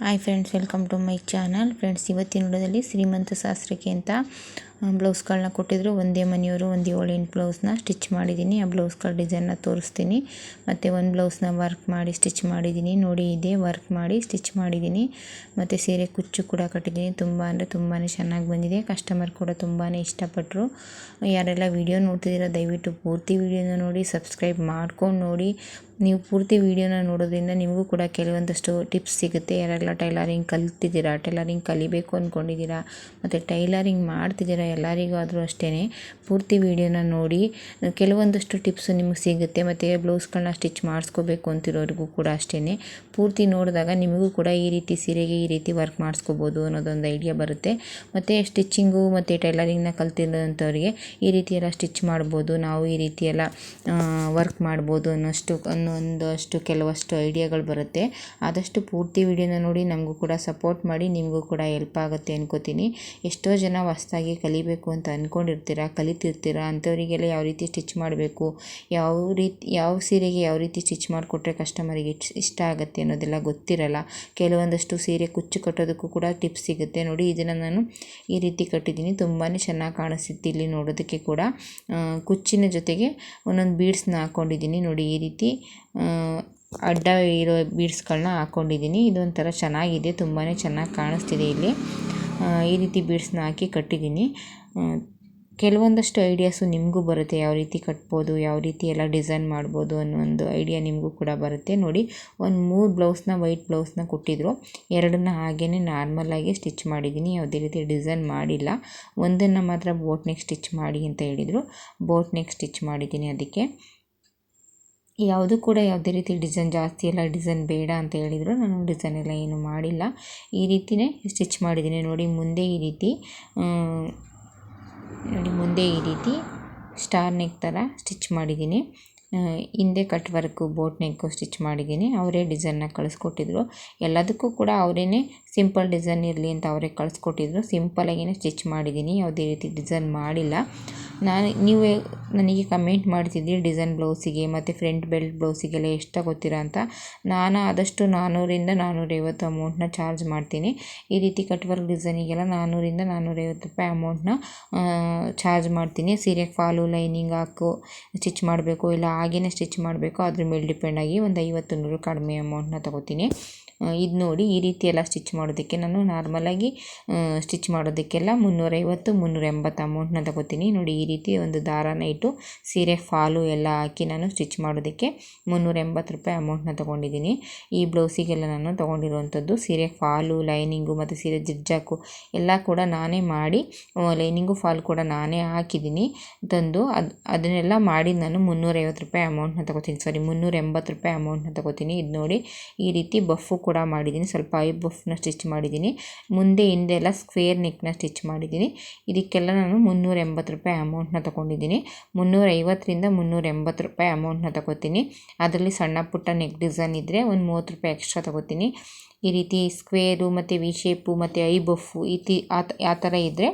Hi friends welcome to my channel friends ಇವತ್ತಿನ ವಿಡಿಯೋದಲ್ಲಿ ಶ್ರೀಮಂತ ಶಾಸ್ತ್ರಕ್ಕೆ ಅಂತ ಬ್ಲೌಸ್ಗಳನ್ನ ಕೊಟ್ಟಿದ್ರು. ಒಂದೇ ಮನೆಯವರು ಒಂದು ಏಳು ಎಂಟು ಬ್ಲೌಸ್ನ ಸ್ಟಿಚ್ ಮಾಡಿದ್ದೀನಿ. ಆ ಬ್ಲೌಸ್ಗಳ ಡಿಸೈನ್ನ ತೋರಿಸ್ತೀನಿ. ಮತ್ತು ಒಂದು ಬ್ಲೌಸ್ನ ವರ್ಕ್ ಮಾಡಿ ಸ್ಟಿಚ್ ಮಾಡಿದ್ದೀನಿ. ನೋಡಿ, ಇದೆ ವರ್ಕ್ ಮಾಡಿ ಸ್ಟಿಚ್ ಮಾಡಿದ್ದೀನಿ. ಮತ್ತು ಸೀರೆ ಕುಚ್ಚು ಕೂಡ ಕಟ್ಟಿದ್ದೀನಿ. ತುಂಬ ಅಂದರೆ ತುಂಬಾ ಚೆನ್ನಾಗಿ ಬಂದಿದೆ. ಕಸ್ಟಮರ್ ಕೂಡ ತುಂಬಾ ಇಷ್ಟಪಟ್ಟರು ಯಾರೆಲ್ಲ ವೀಡಿಯೋ ನೋಡ್ತಿದ್ದೀರಾ, ದಯವಿಟ್ಟು ಪೂರ್ತಿ ವೀಡಿಯೋನ ನೋಡಿ ಸಬ್ಸ್ಕ್ರೈಬ್ ಮಾಡ್ಕೊಂಡು ನೋಡಿ. ನೀವು ಪೂರ್ತಿ ವೀಡಿಯೋನ ನೋಡೋದ್ರಿಂದ ನಿಮಗೂ ಕೂಡ ಕೆಲವೊಂದಷ್ಟು ಟಿಪ್ಸ್ ಸಿಗುತ್ತೆ. ಯಾರೆಲ್ಲ ಟೈಲರಿಂಗ್ ಕಲ್ತಿದ್ದೀರಾ, ಟೈಲರಿಂಗ್ ಕಲಿಬೇಕು ಅಂದ್ಕೊಂಡಿದ್ದೀರಾ ಮತ್ತು ಟೈಲರಿಂಗ್ ಮಾಡ್ತಿದ್ದೀರಾ ಎಲ್ಲರಿಗೂ ಆದರೂ ಅಷ್ಟೇ ಪೂರ್ತಿ ವೀಡಿಯೋನ ನೋಡಿ. ಕೆಲವೊಂದಷ್ಟು ಟಿಪ್ಸು ನಿಮಗೆ ಸಿಗುತ್ತೆ, ಮತ್ತು ಬ್ಲೌಸ್ಗಳನ್ನ ಸ್ಟಿಚ್ ಮಾಡಿಸ್ಕೋಬೇಕು ಅಂತಿರೋರಿಗೂ ಕೂಡ ಅಷ್ಟೇ ಪೂರ್ತಿ ನೋಡಿದಾಗ ನಿಮಗೂ ಕೂಡ ಈ ರೀತಿ ಸೀರೆಗೆ ಈ ರೀತಿ ವರ್ಕ್ ಮಾಡಿಸ್ಕೋಬೋದು ಅನ್ನೋದೊಂದು ಐಡಿಯಾ ಬರುತ್ತೆ. ಮತ್ತು ಸ್ಟಿಚ್ಚಿಂಗು ಮತ್ತು ಟೈಲರಿಂಗ್ನ ಕಲ್ತಿರೋಂಥವ್ರಿಗೆ ಈ ರೀತಿಯೆಲ್ಲ ಸ್ಟಿಚ್ ಮಾಡ್ಬೋದು, ನಾವು ಈ ರೀತಿಯೆಲ್ಲ ವರ್ಕ್ ಮಾಡ್ಬೋದು ಅನ್ನೋಷ್ಟು, ಅನ್ನೋ ಒಂದಷ್ಟು ಕೆಲವಷ್ಟು ಐಡಿಯಾಗಳು ಬರುತ್ತೆ. ಆದಷ್ಟು ಪೂರ್ತಿ ವಿಡಿಯೋನ ನೋಡಿ ನಮಗೂ ಕೂಡ ಸಪೋರ್ಟ್ ಮಾಡಿ, ನಿಮಗೂ ಕೂಡ ಹೆಲ್ಪ್ ಆಗುತ್ತೆ ಅನ್ಕೋತೀನಿ. ಎಷ್ಟೋ ಜನ ಹೊಸ್ದಾಗಿ ಕಲಿಬೇಕು ಅಂತ ಅಂದ್ಕೊಂಡಿರ್ತೀರ ಕಲಿತಿರ್ತೀರ, ಅಂಥವರಿಗೆಲ್ಲ ಯಾವ ರೀತಿ ಸ್ಟಿಚ್ ಮಾಡಬೇಕು, ಯಾವ ರೀತಿ, ಯಾವ ಸೀರೆಗೆ ಯಾವ ರೀತಿ ಸ್ಟಿಚ್ ಮಾಡಿಕೊಟ್ರೆ ಕಸ್ಟಮರಿಗೆ ಇಷ್ಟ ಆಗುತ್ತೆ ಅನ್ನೋದೆಲ್ಲ ಗೊತ್ತಿರಲ್ಲ. ಕೆಲವೊಂದಷ್ಟು ಸೀರೆ ಕುಚ್ಚು ಕಟ್ಟೋದಕ್ಕೂ ಕೂಡ ಟಿಪ್ಸ್ ಸಿಗುತ್ತೆ. ನೋಡಿ, ಇದನ್ನು ನಾನು ಈ ರೀತಿ ಕಟ್ಟಿದ್ದೀನಿ. ತುಂಬಾ ಚೆನ್ನಾಗಿ ಕಾಣಿಸುತ್ತೆ ಇಲ್ಲಿ ನೋಡೋದಕ್ಕೆ ಕೂಡ. ಕುಚ್ಚಿನ ಜೊತೆಗೆ ಒಂದೊಂದು ಬೀಡ್ಸ್ನ ಹಾಕ್ಕೊಂಡಿದ್ದೀನಿ ನೋಡಿ, ಈ ರೀತಿ ಅಡ್ಡ ಇರೋ ಬೀಡ್ಸ್ಗಳನ್ನ ಹಾಕ್ಕೊಂಡಿದ್ದೀನಿ ಇದೊಂಥರ ಚೆನ್ನಾಗಿದೆ. ತುಂಬಾ ಚೆನ್ನಾಗಿ ಕಾಣಿಸ್ತಿದೆ ಇಲ್ಲಿ. ಈ ರೀತಿ ಬೀಡ್ಸ್ನ ಹಾಕಿ ಕಟ್ಟಿದ್ದೀನಿ. ಕೆಲವೊಂದಷ್ಟು ಐಡಿಯಾಸು ನಿಮಗೂ ಬರುತ್ತೆ. ಯಾವ ರೀತಿ ಕಟ್ಬೋದು, ಯಾವ ರೀತಿ ಎಲ್ಲ ಡಿಸೈನ್ ಮಾಡ್ಬೋದು ಅನ್ನೋ ಒಂದು ಐಡಿಯಾ ನಿಮಗೂ ಕೂಡ ಬರುತ್ತೆ. ನೋಡಿ, ಒಂದು ಮೂರು ಬ್ಲೌಸ್ನ, ವೈಟ್ ಬ್ಲೌಸ್ನ ಕೊಟ್ಟಿದ್ರು. ಎರಡನ್ನ ಹಾಗೇ ನಾರ್ಮಲಾಗಿ ಸ್ಟಿಚ್ ಮಾಡಿದ್ದೀನಿ. ಯಾವುದೇ ರೀತಿ ಡಿಸೈನ್ ಮಾಡಿಲ್ಲ. ಒಂದನ್ನು ಮಾತ್ರ ಬೋಟ್ ನೆಕ್ ಸ್ಟಿಚ್ ಮಾಡಿ ಅಂತ ಹೇಳಿದರು. ಬೋಟ್ ನೆಕ್ ಸ್ಟಿಚ್ ಮಾಡಿದ್ದೀನಿ ಅದಕ್ಕೆ. ಯಾವುದು ಕೂಡ ಯಾವುದೇ ರೀತಿ ಡಿಸೈನ್ ಜಾಸ್ತಿ ಎಲ್ಲ ಡಿಸೈನ್ ಬೇಡ ಅಂತ ಹೇಳಿದರು. ನಾನು ಡಿಸೈನ್ ಎಲ್ಲ ಏನು ಮಾಡಿಲ್ಲ. ಈ ರೀತಿಯೇ ಸ್ಟಿಚ್ ಮಾಡಿದ್ದೀನಿ. ನೋಡಿ, ಮುಂದೆ ಈ ರೀತಿ ನೋಡಿ, ಮುಂದೆ ಈ ರೀತಿ ಸ್ಟಾರ್ ನೆಕ್ ಥರ ಸ್ಟಿಚ್ ಮಾಡಿದ್ದೀನಿ. ಹಿಂದೆ cut work, boat neck stitch ಮಾಡಿದ್ದೀನಿ. ಅವರೇ ಡಿಸೈನ್ನ ಕಳಿಸ್ಕೊಟ್ಟಿದ್ರು. ಎಲ್ಲದಕ್ಕೂ ಕೂಡ ಅವರೇ ಸಿಂಪಲ್ ಡಿಸೈನ್ ಇರಲಿ ಅಂತ ಅವರೇ ಕಳಿಸ್ಕೊಟ್ಟಿದ್ರು. ಸಿಂಪಲ್ಲಾಗಿಯೇ ಸ್ಟಿಚ್ ಮಾಡಿದ್ದೀನಿ. ಯಾವುದೇ ರೀತಿ ಡಿಸೈನ್ ಮಾಡಿಲ್ಲ. ನಾನು, ನೀವೇ ನನಗೆ ಕಮೆಂಟ್ ಮಾಡ್ತಿದ್ರಿ ಡಿಸೈನ್ ಬ್ಲೌಸಿಗೆ ಮತ್ತು ಫ್ರಂಟ್ ಬೆಲ್ಟ್ ಬ್ಲೌಸಿಗೆಲ್ಲ ಎಷ್ಟು ತಗೋತೀರಾ ಅಂತ. ನಾನು ಆದಷ್ಟು ನಾನ್ನೂರಿಂದ ನಾನ್ನೂರೈವತ್ತು ಅಮೌಂಟನ್ನ ಚಾರ್ಜ್ ಮಾಡ್ತೀನಿ. ಈ ರೀತಿ ಕಟ್ ವರ್ಕ್ ಡಿಸೈನಿಗೆಲ್ಲ ನಾನ್ನೂರಿಂದ ನಾನ್ನೂರೈವತ್ತು ರೂಪಾಯಿ ಅಮೌಂಟನ್ನ ಚಾರ್ಜ್ ಮಾಡ್ತೀನಿ. ಸೀರೆಗೆ ಫಾಲು, ಲೈನಿಂಗ್ ಹಾಕು, ಸ್ಟಿಚ್ ಮಾಡಬೇಕು ಇಲ್ಲ ಹಾಗೇನೆ ಸ್ಟಿಚ್ ಮಾಡಬೇಕು. ಅದ್ರ ಮೇಲೆ ಡಿಪೆಂಡಾಗಿ ಒಂದು ಐವತ್ತು ನೂರು ಕಡಿಮೆ ಅಮೌಂಟನ್ನ ತಗೋತೀನಿ. ಇದು ನೋಡಿ ಈ ರೀತಿ ಎಲ್ಲ ಸ್ಟಿಚ್ ಮಾಡೋದಕ್ಕೆ ನಾನು ನಾರ್ಮಲಾಗಿ ಸ್ಟಿಚ್ ಮಾಡೋದಕ್ಕೆಲ್ಲ ಮುನ್ನೂರೈವತ್ತು ಮುನ್ನೂರ ಎಂಬತ್ತು ಅಮೌಂಟ್ನ ತಗೋತೀನಿ. ನೋಡಿ ಈ ರೀತಿ ಒಂದು ದಾರಾನ ಇಟ್ಟು ಸೀರೆ, ಫಾಲು ಎಲ್ಲ ಹಾಕಿ ನಾನು ಸ್ಟಿಚ್ ಮಾಡೋದಕ್ಕೆ ಮುನ್ನೂರ ಎಂಬತ್ತು ರೂಪಾಯಿ ಅಮೌಂಟ್ನ ತೊಗೊಂಡಿದ್ದೀನಿ. ಈ ಬ್ಲೌಸಿಗೆಲ್ಲ ನಾನು ತೊಗೊಂಡಿರುವಂಥದ್ದು ಸೀರೆ, ಫಾಲು, ಲೈನಿಂಗು ಮತ್ತು ಸೀರೆ ಜಿಜ್ಜಾಕು ಎಲ್ಲ ಕೂಡ ನಾನೇ ಮಾಡಿ ಲೈನಿಂಗು, ಫಾಲ್ ಕೂಡ ನಾನೇ ಹಾಕಿದ್ದೀನಿ. ತಂದು ಅದು, ಅದನ್ನೆಲ್ಲ ಮಾಡಿ ನಾನು ಮುನ್ನೂರೈವತ್ತು ರೂಪಾಯಿ ಅಮೌಂಟ್ನ ತಗೋತೀನಿ. ಸಾರಿ ಮುನ್ನೂರ ಎಂಬತ್ತು ರೂಪಾಯಿ ಅಮೌಂಟ್ನ ತಗೋತೀನಿ. ಇದು ನೋಡಿ ಈ ರೀತಿ ಬಫ್ಫು ಕೂಡ ಮಾಡಿದ್ದೀನಿ. ಸ್ವಲ್ಪ ಐ ಬಫ್ನ ಸ್ಟಿಚ್ ಮಾಡಿದ್ದೀನಿ. ಮುಂದೆ ಹಿಂದೆ ಎಲ್ಲ ಸ್ಕ್ವೇರ್ ನೆಕ್ನ ಸ್ಟಿಚ್ ಮಾಡಿದ್ದೀನಿ. ಇದಕ್ಕೆಲ್ಲ ನಾನು ಮುನ್ನೂರ ಎಂಬತ್ತು ರೂಪಾಯಿ ಅಮೌಂಟ್ನ ತೊಗೊಂಡಿದ್ದೀನಿ. ಮುನ್ನೂರ ಐವತ್ತರಿಂದ ಮುನ್ನೂರ ಎಂಬತ್ತು ರೂಪಾಯಿ ಅಮೌಂಟ್ನ ತೊಗೋತೀನಿ. ಅದರಲ್ಲಿ ಸಣ್ಣ ಪುಟ್ಟ ನೆಕ್ ಡಿಸೈನ್ ಇದ್ದರೆ ಒಂದು ಮೂವತ್ತು ರೂಪಾಯಿ ಎಕ್ಸ್ಟ್ರಾ ತೊಗೋತೀನಿ. ಈ ರೀತಿ ಸ್ಕ್ವೇರು ಮತ್ತು ವಿ ಶೇಪು ಮತ್ತು ಐ ಬಫು ಈ ತಿ ಆ ಥರ ಇದ್ದರೆ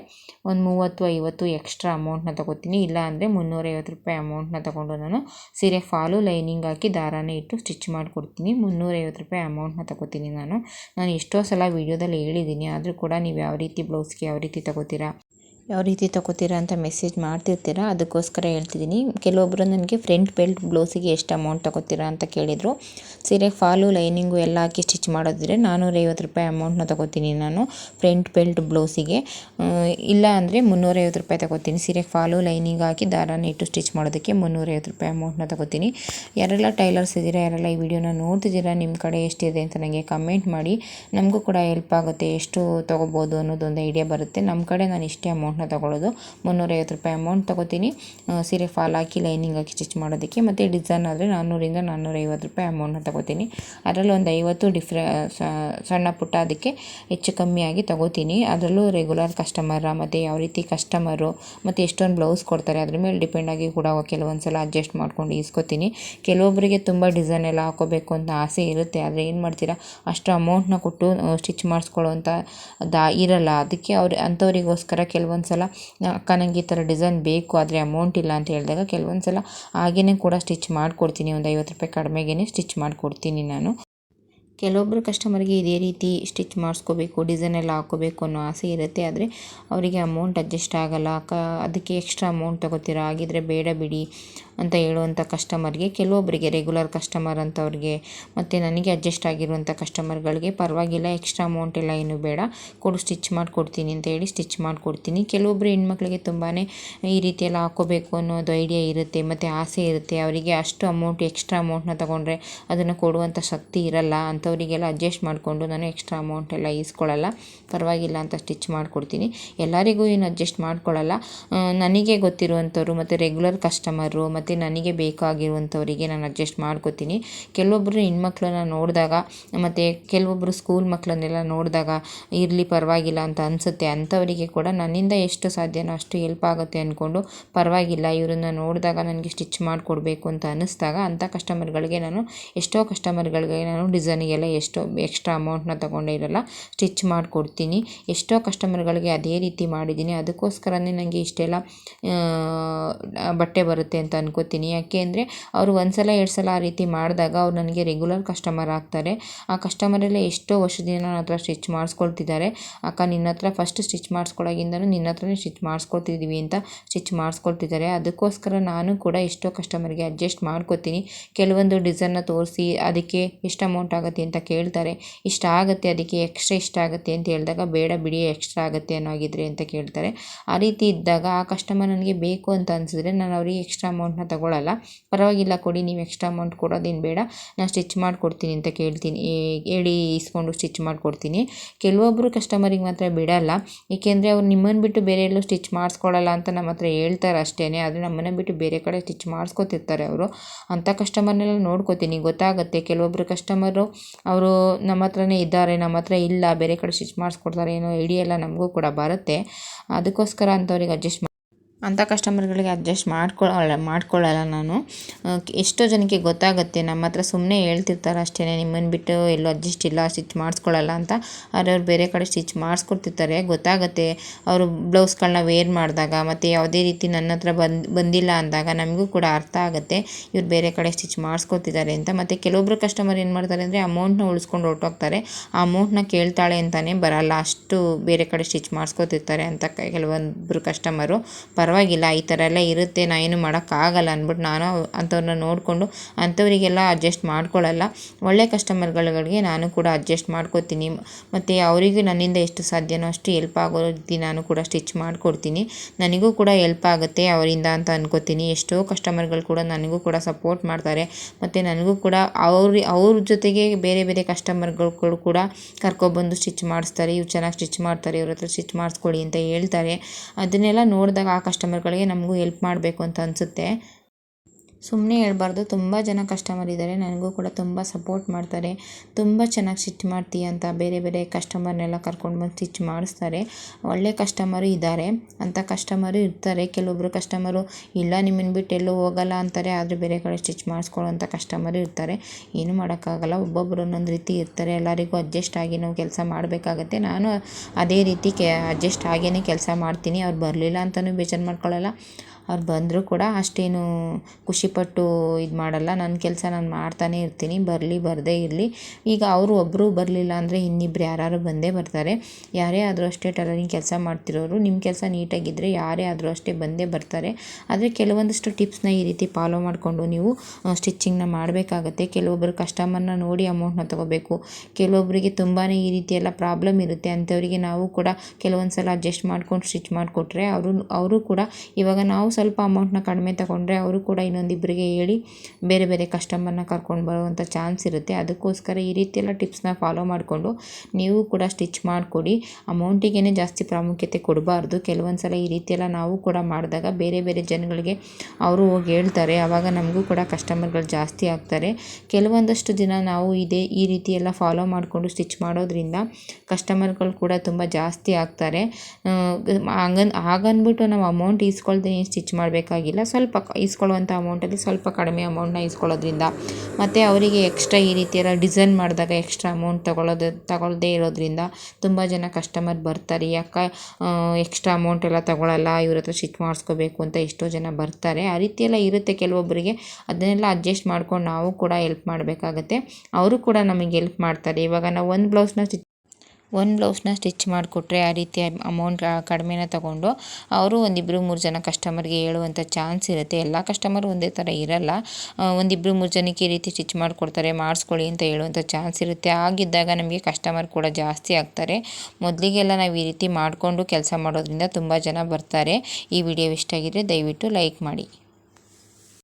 ಒಂದು ಮೂವತ್ತು, ಐವತ್ತು ಎಕ್ಸ್ಟ್ರಾ ಅಮೌಂಟ್ನ ತೊಗೋತೀನಿ. ಇಲ್ಲ ಅಂದರೆ ಮುನ್ನೂರೈವತ್ತು ರೂಪಾಯಿ ಅಮೌಂಟ್ನ ತೊಗೊಂಡು ನಾನು ಸೀರೆ ಫಾಲು, ಲೈನಿಂಗ್ ಹಾಕಿ ದಾರಾನ ಇಟ್ಟು ಸ್ಟಿಚ್ ಮಾಡಿಕೊಡ್ತೀನಿ. ಮುನ್ನೂರೈವತ್ತು ರೂಪಾಯಿ ಅಮೌಂಟ್ನ ತೊಗೋತೀನಿ ನಾನು. ನಾನು ಎಷ್ಟೋ ಸಲ ವೀಡಿಯೋದಲ್ಲಿ ಹೇಳಿದ್ದೀನಿ, ಆದರೂ ಕೂಡ ನೀವು ಯಾವ ರೀತಿ ಬ್ಲೌಸ್ಗೆ ಯಾವ ರೀತಿ ತೊಗೋತೀರಾ? ಯಾವ ರೀತಿ ತಗೋತೀರಾ ಅಂತ ಮೆಸೇಜ್ ಮಾಡ್ತಿರ್ತೀರ? ಅದಕ್ಕೋಸ್ಕರ ಹೇಳ್ತಿದ್ದೀನಿ. ಕೆಲವೊಬ್ಬರು ನನಗೆ ಫ್ರಂಟ್ ಬೆಲ್ಟ್ ಬ್ಲೌಸಿಗೆ ಎಷ್ಟು ಅಮೌಂಟ್ ತಗೋತೀರಾ ಅಂತ ಕೇಳಿದರು. ಸೀರೆ ಫಾಲು ಲೈನಿಂಗು ಎಲ್ಲ ಹಾಕಿ ಸ್ಟಿಚ್ ಮಾಡೋದಿದ್ರೆ ನಾನ್ನೂರೈವತ್ತು ರೂಪಾಯಿ ಅಮೌಂಟ್ನ ತಗೋತೀನಿ ನಾನು ಫ್ರಂಟ್ ಬೆಲ್ಟ್ ಬ್ಲೌಸಿಗೆ. ಇಲ್ಲ ಅಂದರೆ ಮುನ್ನೂರೈವತ್ತು ರೂಪಾಯಿ ತಗೋತೀನಿ. ಸೀರೆ ಫಾಲು ಲೈನಿಂಗ್ ಹಾಕಿ ದಾರಾನ ಇಟ್ಟು ಸ್ಟಿಚ್ ಮಾಡೋದಕ್ಕೆ ಮುನ್ನೂರೈವತ್ತು ರೂಪಾಯಿ ಅಮೌಂಟ್ನ ತಗೋತೀನಿ. ಯಾರೆಲ್ಲ ಟೈಲರ್ಸ್ ಇದ್ದೀರಾ, ಯಾರೆಲ್ಲ ಈ ವಿಡಿಯೋನ ನೋಡ್ತಿದ್ದೀರಾ ನಿಮ್ಮ ಕಡೆ ಎಷ್ಟಿದೆ ಅಂತ ನನಗೆ ಕಮೆಂಟ್ ಮಾಡಿ. ನಮಗೂ ಕೂಡ ಹೆಲ್ಪ್ ಆಗುತ್ತೆ. ಎಷ್ಟು ತೊಗೋಬೋದು ಅನ್ನೋದೊಂದು ಐಡಿಯಾ ಬರುತ್ತೆ. ನಮ್ಮ ಕಡೆ ನಾನು ಇಷ್ಟೇ ಅಮೌಂಟ್ನ ತಗೊಳ್ಳೋದು. ಮುನ್ನೂರೈವತ್ತು ರೂಪಾಯಿ ಅಮೌಂಟ್ ತೊಗೋತೀನಿ. ಸೀರೆ ಫಾಲ್ ಹಾಕಿ, ಲೈನಿಂಗ್ ಹಾಕಿ, ಸ್ಟಿಚ್ ಮಾಡೋದಕ್ಕೆ ಮತ್ತು ಡಿಸೈನ್ ಆದರೆ ನಾನ್ನೂರಿಂದ ನಾನ್ನೂರೈವತ್ತು ರೂಪಾಯಿ ಅಮೌಂಟ್ನ ತೊಗೋತೀನಿ. ಅದರಲ್ಲಿ ಒಂದು ಐವತ್ತು ಡಿಫ್ರೆ ಸಣ್ಣ ಪುಟ್ಟ ಅದಕ್ಕೆ ಹೆಚ್ಚು ಕಮ್ಮಿಯಾಗಿ ತೊಗೋತೀನಿ. ಅದರಲ್ಲೂ ರೆಗ್ಯುಲರ್ ಕಸ್ಟಮರ ಮತ್ತು ಯಾವ ರೀತಿ ಕಸ್ಟಮರು ಮತ್ತು ಎಷ್ಟೊಂದು ಬ್ಲೌಸ್ ಕೊಡ್ತಾರೆ, ಅದ್ರ ಮೇಲೆ ಡಿಪೆಂಡಾಗಿ ಕೂಡ ಕೆಲವೊಂದು ಸಲ ಅಡ್ಜಸ್ಟ್ ಮಾಡ್ಕೊಂಡು ಈಸ್ಕೊತೀನಿ. ಕೆಲವೊಬ್ಬರಿಗೆ ತುಂಬ ಡಿಸೈನ್ ಎಲ್ಲ ಹಾಕೋಬೇಕು ಅಂತ ಆಸೆ ಇರುತ್ತೆ. ಆದರೆ ಏನು ಮಾಡ್ತೀರಾ? ಅಷ್ಟು ಅಮೌಂಟ್ನ ಕೊಟ್ಟು ಸ್ಟಿಚ್ ಮಾಡಿಸ್ಕೊಳ್ಳೋವಂಥ ದಾ, ಇರಲ್ಲ. ಅದಕ್ಕೆ ಅವ್ರು, ಅಂಥವರಿಗೋಸ್ಕರ ಕೆಲವೊಂದು ಸಲ ಅಕ್ಕ ನನಗೆ ಈ ಥರ ಡಿಸೈನ್ ಬೇಕು, ಆದರೆ ಅಮೌಂಟ್ ಇಲ್ಲ ಅಂತ ಹೇಳಿದಾಗ ಕೆಲವೊಂದು ಸಲ ಹಾಗೆಯೇ ಕೂಡ ಸ್ಟಿಚ್ ಮಾಡಿಕೊಡ್ತೀನಿ. ಒಂದು ಐವತ್ತು ರೂಪಾಯಿ ಕಡಿಮೆಗೇ ಸ್ಟಿಚ್ ಮಾಡಿಕೊಡ್ತೀನಿ ನಾನು. ಕೆಲವೊಬ್ಬರು ಕಸ್ಟಮರ್ಗೆ ಇದೇ ರೀತಿ ಸ್ಟಿಚ್ ಮಾಡಿಸ್ಕೋಬೇಕು ಡಿಸೈನ್ ಎಲ್ಲ ಹಾಕೋಬೇಕು ಅನ್ನೋ ಆಸೆ ಇರುತ್ತೆ. ಆದರೆ ಅವರಿಗೆ ಅಮೌಂಟ್ ಅಡ್ಜಸ್ಟ್ ಆಗಲ್ಲ. ಕ, ಅದಕ್ಕೆ ಎಕ್ಸ್ಟ್ರಾ ಅಮೌಂಟ್ ತಗೋತೀರಾ? ಹಾಗಿದ್ರೆ ಬೇಡ ಬಿಡಿ ಅಂತ ಹೇಳುವಂಥ ಕಸ್ಟಮರ್ಗೆ ಕೆಲವೊಬ್ಬರಿಗೆ ರೆಗ್ಯುಲರ್ ಕಸ್ಟಮರ್ ಅಂಥವ್ರಿಗೆ ಮತ್ತು ನನಗೆ ಅಡ್ಜಸ್ಟ್ ಆಗಿರುವಂಥ ಕಸ್ಟಮರ್ಗಳಿಗೆ ಪರವಾಗಿಲ್ಲ ಎಕ್ಸ್ಟ್ರಾ ಅಮೌಂಟ್ ಎಲ್ಲ ಏನು ಬೇಡ. ಕೊಡು ಸ್ಟಿಚ್ ಮಾಡಿಕೊಡ್ತೀನಿ ಅಂತ ಹೇಳಿ ಸ್ಟಿಚ್ ಮಾಡಿಕೊಡ್ತೀನಿ. ಕೆಲವೊಬ್ಬರು ಹೆಣ್ಮಕ್ಳಿಗೆ ತುಂಬಾ ಈ ರೀತಿ ಎಲ್ಲ ಹಾಕ್ಕೋಬೇಕು ಅನ್ನೋದು ಐಡಿಯಾ ಇರುತ್ತೆ. ಮತ್ತು ಆಸೆ ಇರುತ್ತೆ. ಅವರಿಗೆ ಅಷ್ಟು ಅಮೌಂಟ್ ಎಕ್ಸ್ಟ್ರಾ ಅಮೌಂಟ್ನ ತೊಗೊಂಡ್ರೆ ಅದನ್ನು ಕೊಡುವಂಥ ಶಕ್ತಿ ಇರಲ್ಲ ಅಂಥವರಿಗೆಲ್ಲ ಅಡ್ಜಸ್ಟ್ ಮಾಡಿಕೊಂಡು ನಾನು ಎಕ್ಸ್ಟ್ರಾ ಅಮೌಂಟ್ ಎಲ್ಲ ಈಸ್ಕೊಳ್ಳಲ್ಲ. ಪರವಾಗಿಲ್ಲ ಅಂತ ಸ್ಟಿಚ್ ಮಾಡಿಕೊಡ್ತೀನಿ. ಎಲ್ಲರಿಗೂ ಏನು ಅಡ್ಜಸ್ಟ್ ಮಾಡ್ಕೊಳ್ಳಲ್ಲ ನನಗೆ ಗೊತ್ತಿರುವಂಥವ್ರು ಮತ್ತು ರೆಗ್ಯುಲರ್ ಕಸ್ಟಮರು ಮತ್ತು ನನಗೆ ಬೇಕಾಗಿರುವಂಥವರಿಗೆ ನಾನು ಅಡ್ಜಸ್ಟ್ ಮಾಡ್ಕೋತೀನಿ. ಕೆಲವೊಬ್ಬರು ಹೆಣ್ಮಕ್ಳನ್ನ ನೋಡಿದಾಗ ಮತ್ತು ಕೆಲವೊಬ್ಬರು ಸ್ಕೂಲ್ ಮಕ್ಕಳನ್ನೆಲ್ಲ ನೋಡಿದಾಗ ಇರಲಿ ಪರವಾಗಿಲ್ಲ ಅಂತ ಅನಿಸುತ್ತೆ. ಅಂಥವರಿಗೆ ಕೂಡ ನನ್ನಿಂದ ಎಷ್ಟು ಸಾಧ್ಯನೋ ಅಷ್ಟು ಹೆಲ್ಪ್ ಆಗುತ್ತೆ ಅಂದ್ಕೊಂಡು ಪರವಾಗಿಲ್ಲ. ಇವರನ್ನ ನೋಡಿದಾಗ ನನಗೆ ಸ್ಟಿಚ್ ಮಾಡಿಕೊಡ್ಬೇಕು ಅಂತ ಅನ್ನಿಸ್ದಾಗ ಅಂಥ ಕಸ್ಟಮರ್ಗಳಿಗೆ ನಾನು ಎಷ್ಟೋ ಕಸ್ಟಮರ್ಗಳಿಗೆ ನಾನು ಡಿಸೈನಿಗೆಲ್ಲ ಎಷ್ಟೋ ಎಕ್ಸ್ಟ್ರಾ ಅಮೌಂಟ್ನ ತೊಗೊಂಡೇ ಇರಲ್ಲ ಸ್ಟಿಚ್ ಮಾಡಿಕೊಡ್ತೀನಿ. ಎಷ್ಟೋ ಕಸ್ಟಮರ್ಗಳಿಗೆ ಅದೇ ರೀತಿ ಮಾಡಿದ್ದೀನಿ. ಅದಕ್ಕೋಸ್ಕರನೇ ನನಗೆ ಇಷ್ಟೆಲ್ಲ ಬಟ್ಟೆ ಬರುತ್ತೆ ಅಂತ ಅನ್ಕೋತೀನಿ. ಯಾಕೆ ಅಂದರೆ ಅವರು ಒಂದು ಸಲ ಎರಡು ಸಲ ಆ ರೀತಿ ಮಾಡಿದಾಗ ಅವ್ರು ನನಗೆ ರೆಗ್ಯುಲರ್ ಕಸ್ಟಮರ್ ಆಗ್ತಾರೆ. ಆ ಕಸ್ಟಮರೆಲ್ಲ ಎಷ್ಟೋ ವರ್ಷದಿಂದ ನನ್ನ ಹತ್ರ ಸ್ಟಿಚ್ ಮಾಡಿಸ್ಕೊಳ್ತಿದ್ದಾರೆ. ಅಕ್ಕ, ನಿನ್ನ ಹತ್ರ ಫಸ್ಟ್ ಸ್ಟಿಚ್ ಮಾಡಿಸ್ಕೊಳಗಿಂದನೂ ನಿನ್ನ ಹತ್ರನೇ ಸ್ಟಿಚ್ ಮಾಡಿಸ್ಕೊಳ್ತಿದ್ದೀವಿ ಅಂತ ಸ್ಟಿಚ್ ಮಾಡಿಸ್ಕೊಳ್ತಿದ್ದಾರೆ. ಅದಕ್ಕೋಸ್ಕರ ನಾನು ಕೂಡ ಎಷ್ಟೋ ಕಸ್ಟಮರ್ಗೆ ಅಡ್ಜಸ್ಟ್ ಮಾಡ್ಕೋತೀನಿ. ಕೆಲವೊಂದು ಡಿಸೈನ್ನ ತೋರಿಸಿ, ಅದಕ್ಕೆ ಎಷ್ಟು ಅಮೌಂಟ್ ಆಗುತ್ತೆ ಅಂತ ಕೇಳ್ತಾರೆ. ಇಷ್ಟ ಆಗುತ್ತೆ, ಅದಕ್ಕೆ ಎಕ್ಸ್ಟ್ರಾ ಇಷ್ಟ ಆಗುತ್ತೆ ಅಂತ ಹೇಳಿದಾಗ ಬೇಡ ಬಿಡಿ ಎಕ್ಸ್ಟ್ರಾ ಆಗುತ್ತೆ ಆಗಿದ್ರೆ ಅಂತ ಕೇಳ್ತಾರೆ. ಆ ರೀತಿ ಇದ್ದಾಗ ಆ ಕಸ್ಟಮರ್ ನನಗೆ ಬೇಕು ಅಂತ ಅನಿಸಿದ್ರೆ ನಾನು ಅವರಿಗೆ ಎಕ್ಸ್ಟ್ರಾ ಅಮೌಂಟ್ನ ತಗೊಳ್ಳಲ್ಲ ಪರವಾಗಿಲ್ಲ ಕೊಡಿ, ನೀವು ಎಕ್ಸ್ಟ್ರಾ ಅಮೌಂಟ್ ಕೊಡೋದೇನು ಬೇಡ. ನಾನು ಸ್ಟಿಚ್ ಮಾಡಿಕೊಡ್ತೀನಿ ಅಂತ ಕೇಳ್ತೀನಿ. ಹೇಳಿ ಇಸ್ಕೊಂಡು ಸ್ಟಿಚ್ ಮಾಡಿಕೊಡ್ತೀನಿ. ಕೆಲವೊಬ್ಬರು ಕಸ್ಟಮರಿಗೆ ಮಾತ್ರ ಬಿಡಲ್ಲ. ಏಕೆಂದರೆ ಅವ್ರು ನಿಮ್ಮನ್ನು ಬಿಟ್ಟು ಬೇರೆ ಎಲ್ಲೂ ಸ್ಟಿಚ್ ಮಾಡಿಸ್ಕೊಳ್ಳಲ್ಲ ಅಂತ ನಮ್ಮ ಹತ್ರ ಹೇಳ್ತಾರೆ ಅಷ್ಟೇ ಆದರೆ ನಮ್ಮನ್ನು ಬಿಟ್ಟು ಬೇರೆ ಕಡೆ ಸ್ಟಿಚ್ ಮಾಡಿಸ್ಕೊತಿರ್ತಾರೆ ಅವರು. ಅಂಥ ಕಸ್ಟಮರ್ನೆಲ್ಲ ನೋಡ್ಕೋತೀನಿ. ಗೊತ್ತಾಗುತ್ತೆ. ಕೆಲವೊಬ್ಬರು ಕಸ್ಟಮರು ಅವರು ನಮ್ಮ ಹತ್ರನೇ ಇದ್ದಾರೆ, ನಮ್ಮ ಹತ್ರ ಇಲ್ಲ, ಬೇರೆ ಕಡೆ ಸ್ಟಿಚ್ ಮಾಡಿಸ್ಕೊಡ್ತಾರೆ, ಏನೋ ಐಡಿಯಾ ಎಲ್ಲ ನಮಗೂ ಕೂಡ ಬರುತ್ತೆ. ಅದಕ್ಕೋಸ್ಕರ ಅಂಥವ್ರಿಗೆ ಅಡ್ಜಸ್ಟ್ ಅಂಥ ಕಸ್ಟಮರ್ಗಳಿಗೆ ಅಡ್ಜಸ್ಟ್ ಮಾಡ್ಕೊಳ್ಳಲ್ಲ ಮಾಡ್ಕೊಳ್ಳಲ್ಲ ನಾನು. ಎಷ್ಟೋ ಜನಕ್ಕೆ ಗೊತ್ತಾಗುತ್ತೆ, ನಮ್ಮ ಹತ್ರ ಸುಮ್ಮನೆ ಹೇಳ್ತಿರ್ತಾರೆ ಅಷ್ಟೇ ನಿಮ್ಮನ್ನು ಬಿಟ್ಟು ಎಲ್ಲೂ ಅಡ್ಜಸ್ಟ್ ಇಲ್ಲ ಸ್ಟಿಚ್ ಮಾಡಿಸ್ಕೊಳ್ಳಲ್ಲ ಅಂತ. ಆದರೆ ಅವ್ರು ಬೇರೆ ಕಡೆ ಸ್ಟಿಚ್ ಮಾಡಿಸ್ಕೊಡ್ತಿರ್ತಾರೆ, ಗೊತ್ತಾಗುತ್ತೆ. ಅವರು ಬ್ಲೌಸ್ಗಳನ್ನ ವೇರ್ ಮಾಡಿದಾಗ ಮತ್ತು ಯಾವುದೇ ರೀತಿ ನನ್ನ ಹತ್ರ ಬಂದು, ಬಂದಿಲ್ಲ ಅಂದಾಗ ನಮಗೂ ಕೂಡ ಅರ್ಥ ಆಗುತ್ತೆ. ಇವ್ರು ಬೇರೆ ಕಡೆ ಸ್ಟಿಚ್ ಮಾಡಿಸ್ಕೊತಿದ್ದಾರೆ ಅಂತ. ಮತ್ತು ಕೆಲವೊಬ್ಬರು ಕಸ್ಟಮರ್ ಏನು ಮಾಡ್ತಾರೆ ಅಂದರೆ ಅಮೌಂಟ್ನ ಉಳಿಸ್ಕೊಂಡು ಹೊರ್ಟೋಗ್ತಾರೆ. ಆ ಅಮೌಂಟ್ನ ಕೇಳ್ತಾಳೆ ಅಂತಲೇ ಬರಲ್ಲ. ಅಷ್ಟು ಬೇರೆ ಕಡೆ ಸ್ಟಿಚ್ ಮಾಡಿಸ್ಕೊತಿರ್ತಾರೆ ಅಂತ ಕೆಲವೊಬ್ಬರು ಕಸ್ಟಮರು ಪರ ಪರವಾಗಿಲ್ಲ, ಈ ಥರ ಎಲ್ಲ ಇರುತ್ತೆ, ನಾ ಏನು ಮಾಡೋಕ್ಕಾಗಲ್ಲ ಅಂದ್ಬಿಟ್ಟು ನಾನು ಅಂಥವ್ರನ್ನ ನೋಡಿಕೊಂಡು ಅಂಥವರಿಗೆಲ್ಲ ಅಡ್ಜಸ್ಟ್ ಮಾಡ್ಕೊಳ್ಳಲ್ಲ. ಒಳ್ಳೆ ಕಸ್ಟಮರ್ಗಳಿಗೆ ನಾನು ಕೂಡ ಅಡ್ಜಸ್ಟ್ ಮಾಡ್ಕೋತೀನಿ. ಮತ್ತು ಅವರಿಗೂ ನನ್ನಿಂದ ಎಷ್ಟು ಸಾಧ್ಯನೋ ಅಷ್ಟು ಎಲ್ಪ್ ಆಗೋ ರೀತಿ ನಾನು ಕೂಡ ಸ್ಟಿಚ್ ಮಾಡಿಕೊಡ್ತೀನಿ. ನನಗೂ ಕೂಡ ಎಲ್ಪ್ ಆಗುತ್ತೆ ಅವರಿಂದ ಅಂತ ಅನ್ಕೋತೀನಿ. ಎಷ್ಟೋ ಕಸ್ಟಮರ್ಗಳು ಕೂಡ ನನಗೂ ಕೂಡ ಸಪೋರ್ಟ್ ಮಾಡ್ತಾರೆ. ಮತ್ತು ನನಗೂ ಕೂಡ ಅವ್ರ ಅವ್ರ ಜೊತೆಗೆ ಬೇರೆ ಬೇರೆ ಕಸ್ಟಮರ್ಗಳು ಕೂಡ ಕರ್ಕೊಬಂದು ಸ್ಟಿಚ್ ಮಾಡಿಸ್ತಾರೆ. ಇವ್ರು ಚೆನ್ನಾಗಿ ಸ್ಟಿಚ್ ಮಾಡ್ತಾರೆ, ಇವ್ರ ಹತ್ರ ಸ್ಟಿಚ್ ಮಾಡಿಸ್ಕೊಡಿ ಅಂತ ಹೇಳ್ತಾರೆ. ಅದನ್ನೆಲ್ಲ ನೋಡಿದಾಗ ಆ ಕಷ್ಟ ಕಸ್ಟಮರ್ಗಳಿಗೆ ನಮಗೂ ಹೆಲ್ಪ್ ಮಾಡಬೇಕು ಅಂತ ಅನಿಸುತ್ತೆ. ಸುಮ್ಮನೆ ಹೇಳ್ಬಾರ್ದು. ತುಂಬ ಜನ ಕಸ್ಟಮರ್ ಇದ್ದಾರೆ ನನಗೂ ಕೂಡ ತುಂಬ ಸಪೋರ್ಟ್ ಮಾಡ್ತಾರೆ. ತುಂಬ ಚೆನ್ನಾಗಿ ಸ್ಟಿಚ್ ಮಾಡ್ತೀಯ ಅಂತ ಬೇರೆ ಬೇರೆ ಕಸ್ಟಮರ್ನೆಲ್ಲ ಕರ್ಕೊಂಡು ಬಂದು ಸ್ಟಿಚ್ ಮಾಡಿಸ್ತಾರೆ. ಒಳ್ಳೆ ಕಸ್ಟಮರು ಇದ್ದಾರೆ ಅಂಥ ಕಸ್ಟಮರು ಇರ್ತಾರೆ. ಕೆಲವೊಬ್ಬರು ಕಸ್ಟಮರು ಇಲ್ಲ ನಿಮ್ಮನ್ನು ಬಿಟ್ಟು ಎಲ್ಲೂ ಹೋಗಲ್ಲ ಅಂತಾರೆ. ಆದರೆ ಬೇರೆ ಕಡೆ ಸ್ಟಿಚ್ ಮಾಡಿಸ್ಕೊಳ್ಳೋಂಥ ಕಸ್ಟಮರು ಇರ್ತಾರೆ. ಏನು ಮಾಡೋಕ್ಕಾಗಲ್ಲ. ಒಬ್ಬೊಬ್ಬರು ಒಂದೊಂದು ರೀತಿ ಇರ್ತಾರೆ. ಎಲ್ಲರಿಗೂ ಅಡ್ಜಸ್ಟ್ ಆಗಿ ನಾವು ಕೆಲಸ ಮಾಡಬೇಕಾಗತ್ತೆ. ನಾನು ಅದೇ ರೀತಿ ಕೆ ಅಡ್ಜಸ್ಟ್ ಆಗಿಯೇ ಕೆಲಸ ಮಾಡ್ತೀನಿ. ಅವ್ರು ಬರಲಿಲ್ಲ ಅಂತಲೂ ಬೇಜಾರು ಮಾಡ್ಕೊಳ್ಳಲ್ಲ ಅವ್ರು ಬಂದರೂ ಕೂಡ ಅಷ್ಟೇನು ಖುಷಿಪಟ್ಟು ಇದು ಮಾಡಲ್ಲ. ನನ್ನ ಕೆಲಸ ನಾನು ಮಾಡ್ತಾನೆ ಇರ್ತೀನಿ. ಬರಲಿ, ಬರದೇ ಇರಲಿ. ಈಗ ಅವರು ಒಬ್ಬರು ಬರಲಿಲ್ಲ ಅಂದರೆ ಇನ್ನಿಬ್ರು ಯಾರು ಬಂದೇ ಬರ್ತಾರೆ. ಯಾರೇ ಆದರೂ ಅಷ್ಟೇ ಟೈಲರಿಂಗ್ ಕೆಲಸ ಮಾಡ್ತಿರೋರು. ನಿಮ್ಮ ಕೆಲಸ ನೀಟಾಗಿದ್ದರೆ ಯಾರೇ ಆದರೂ ಅಷ್ಟೇ ಬಂದೇ ಬರ್ತಾರೆ. ಆದರೆ ಕೆಲವೊಂದಷ್ಟು ಟಿಪ್ಸ್ನ ಈ ರೀತಿ ಫಾಲೋ ಮಾಡಿಕೊಂಡು ನೀವು ಸ್ಟಿಚ್ಚಿಂಗ್ನ ಮಾಡಬೇಕಾಗತ್ತೆ. ಕೆಲವೊಬ್ಬರು ಕಸ್ಟಮರ್ನ ನೋಡಿ ಅಮೌಂಟ್ನ ತೊಗೋಬೇಕು. ಕೆಲವೊಬ್ಬರಿಗೆ ತುಂಬಾ ಈ ರೀತಿ ಎಲ್ಲ ಪ್ರಾಬ್ಲಮ್ ಇರುತ್ತೆ. ಅಂಥವರಿಗೆ ನಾವು ಕೂಡ ಕೆಲವೊಂದು ಸಲ ಅಡ್ಜಸ್ಟ್ ಮಾಡ್ಕೊಂಡು ಸ್ಟಿಚ್ ಮಾಡಿಕೊಟ್ರೆ ಅವರು ಅವರು ಕೂಡ ಇವಾಗ ನಾವು ಸ್ವಲ್ಪ ಅಮೌಂಟ್ನ ಕಡಿಮೆ ತಗೊಂಡ್ರೆ ಅವರು ಕೂಡ ಇನ್ನೊಂದಿಬ್ಬರಿಗೆ ಹೇಳಿ ಬೇರೆ ಬೇರೆ ಕಸ್ಟಮರ್ನ ಕರ್ಕೊಂಡು ಬರುವಂಥ ಚಾನ್ಸ್ ಇರುತ್ತೆ. ಅದಕ್ಕೋಸ್ಕರ ಈ ರೀತಿಯೆಲ್ಲ ಟಿಪ್ಸ್ನ ಫಾಲೋ ಮಾಡಿಕೊಂಡು ನೀವು ಕೂಡ ಸ್ಟಿಚ್ ಮಾಡಿಕೊಡಿ. ಅಮೌಂಟಿಗೇ ಜಾಸ್ತಿ ಪ್ರಾಮುಖ್ಯತೆ ಕೊಡಬಾರ್ದು. ಕೆಲವೊಂದು ಸಲ ಈ ರೀತಿಯೆಲ್ಲ ನಾವು ಕೂಡ ಮಾಡಿದಾಗ ಬೇರೆ ಬೇರೆ ಜನಗಳಿಗೆ ಅವರು ಹೋಗಿ ಹೇಳ್ತಾರೆ. ಆವಾಗ ನಮಗೂ ಕೂಡ ಕಸ್ಟಮರ್ಗಳು ಜಾಸ್ತಿ ಆಗ್ತಾರೆ. ಕೆಲವೊಂದಷ್ಟು ದಿನ ನಾವು ಇದೇ ಈ ರೀತಿ ಫಾಲೋ ಮಾಡಿಕೊಂಡು ಸ್ಟಿಚ್ ಮಾಡೋದ್ರಿಂದ ಕಸ್ಟಮರ್ಗಳು ಕೂಡ ತುಂಬ ಜಾಸ್ತಿ ಆಗ್ತಾರೆ. ಹಂಗನ್, ಹಾಗನ್ಬಿಟ್ಟು ನಾವು ಅಮೌಂಟ್ ಈಸ್ಕೊಳ್ದೆ ಸ್ಟಿಚ್ ಸ್ಟಿಚ್ ಮಾಡಬೇಕಾಗಿಲ್ಲ. ಸ್ವಲ್ಪ ಇಸ್ಕೊಳ್ಳುವಂಥ ಅಮೌಂಟಲ್ಲಿ ಸ್ವಲ್ಪ ಕಡಿಮೆ ಅಮೌಂಟ್ನ ಇಸ್ಕೊಳ್ಳೋದ್ರಿಂದ ಮತ್ತು ಅವರಿಗೆ ಎಕ್ಸ್ಟ್ರಾ ಈ ರೀತಿಯೆಲ್ಲ ಡಿಸೈನ್ ಮಾಡಿದಾಗ ಎಕ್ಸ್ಟ್ರಾ ಅಮೌಂಟ್ ತಗೊಳ್ಳೋದು ತಗೊಳ್ಳದೇ ಇರೋದ್ರಿಂದ ತುಂಬ ಜನ ಕಸ್ಟಮರ್ ಬರ್ತಾರೆ. ಯಾಕೆ ಎಕ್ಸ್ಟ್ರಾ ಅಮೌಂಟ್ ಎಲ್ಲ ತಗೊಳ್ಳಲ್ಲ ಇವ್ರ ಹತ್ರ ಸ್ಟಿಚ್ ಮಾಡಿಸ್ಕೋಬೇಕು ಅಂತ ಎಷ್ಟೋ ಜನ ಬರ್ತಾರೆ. ಆ ರೀತಿ ಇರುತ್ತೆ ಕೆಲವೊಬ್ಬರಿಗೆ ಅದನ್ನೆಲ್ಲ ಅಡ್ಜಸ್ಟ್ ಮಾಡ್ಕೊಂಡು ನಾವು ಕೂಡ ಹೆಲ್ಪ್ ಮಾಡಬೇಕಾಗತ್ತೆ. ಅವರು ಕೂಡ ನಮಗೆ ಹೆಲ್ಪ್ ಮಾಡ್ತಾರೆ. ಇವಾಗ ನಾವು ಒಂದು ಬ್ಲೌಸ್ನ ಸ್ಟಿಚ್ ಒಂದು ಬ್ಲೌಸ್ನ ಸ್ಟಿಚ್ ಮಾಡಿಕೊಟ್ರೆ ಆ ರೀತಿ ಅಮೌಂಟ್ ಕಡಿಮೆನ ತಗೊಂಡು ಅವರು ಒಂದಿಬ್ಬರು ಮೂರು ಜನ ಕಸ್ಟಮರ್ಗೆ ಹೇಳುವಂಥ ಚಾನ್ಸ್ ಇರುತ್ತೆ. ಎಲ್ಲ ಕಸ್ಟಮರ್ ಒಂದೇ ಥರ ಇರಲ್ಲ. ಒಂದಿಬ್ಬರು ಮೂರು ಜನಕ್ಕೆ ಈ ರೀತಿ ಸ್ಟಿಚ್ ಮಾಡಿಕೊಡ್ತಾರೆ, ಮಾಡಿಸ್ಕೊಳ್ಳಿ ಅಂತ ಹೇಳುವಂಥ ಚಾನ್ಸ್ ಇರುತ್ತೆ. ಆಗಿದ್ದಾಗ ನಮಗೆ ಕಸ್ಟಮರ್ ಕೂಡ ಜಾಸ್ತಿ ಆಗ್ತಾರೆ. ಮೊದಲಿಗೆಲ್ಲ ನಾವು ಈ ರೀತಿ ಮಾಡಿಕೊಂಡು ಕೆಲಸ ಮಾಡೋದ್ರಿಂದ ತುಂಬ ಜನ ಬರ್ತಾರೆ. ಈ ವಿಡಿಯೋ ಇಷ್ಟ ಆಗಿದ್ದರೆ ದಯವಿಟ್ಟು ಲೈಕ್ ಮಾಡಿ.